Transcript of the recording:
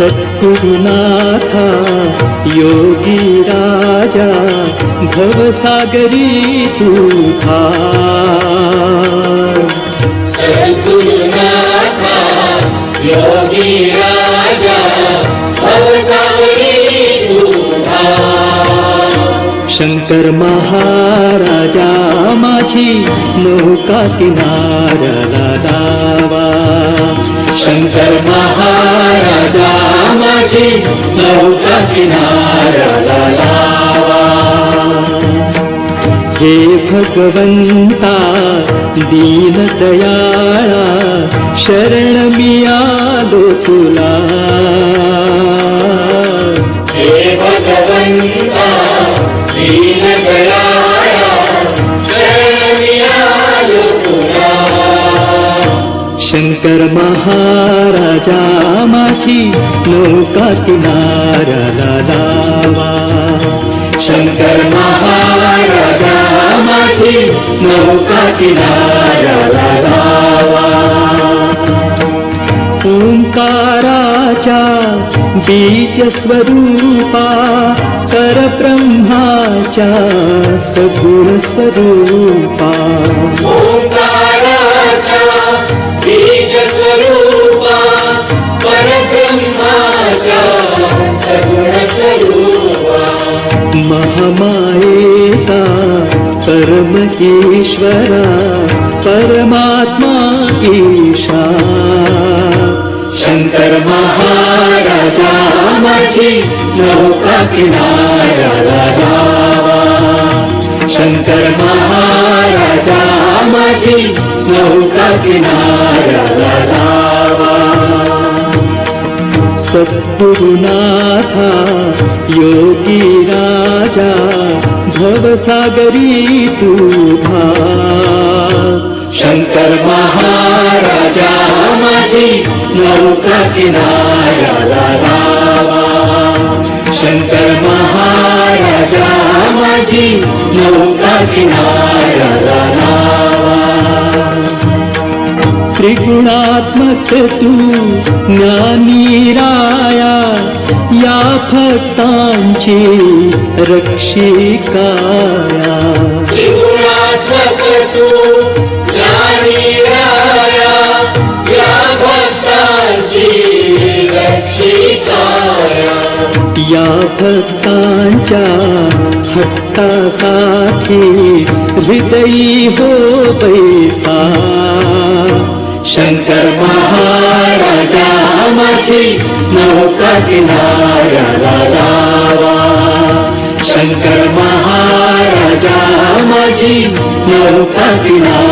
सद्गुरुनाथा योगी राजा भवसागरी तू धार सद्गुरुनाथा योगी राजा भवसागरी तुझा शंकर महाराजा माझी नौका किनाऱ्याला दावा। शंकर महाराजा तुझे चौका किनारा लावा हे भगवंता, दीन दयाळा शरण मियालो तुला हे भगवंता, दीन दयाळा शरण मियालो तुला शङ्कर महाराजा माथि नौका कि शङ्कर महाराजा मा नौका किङ्कार राजा बीजस्वरूपाब्रह्माच सगुणस्वरूपा। परब्रह्माचा सगुण स्वरूपा महामायेचा परमकेश्वरा परमात्मा ईशा। शंकर महाराजा माझी नौका किनारा शंकर महाराजा माझी नौका किनारा पु योगी राजा भवसागरी तु शङ्कर महाराजाे नौका कि ना शङ्कर महाराजा मझे नौका कि त्रिगुणात्मकीरा भक्तांची रक्षिकाया. या भक्तांच्या हट्टासाठी हृदयी हो पैसा शंकर महाराजा लावा शंकर महाराजा नौका किनाऱ्याला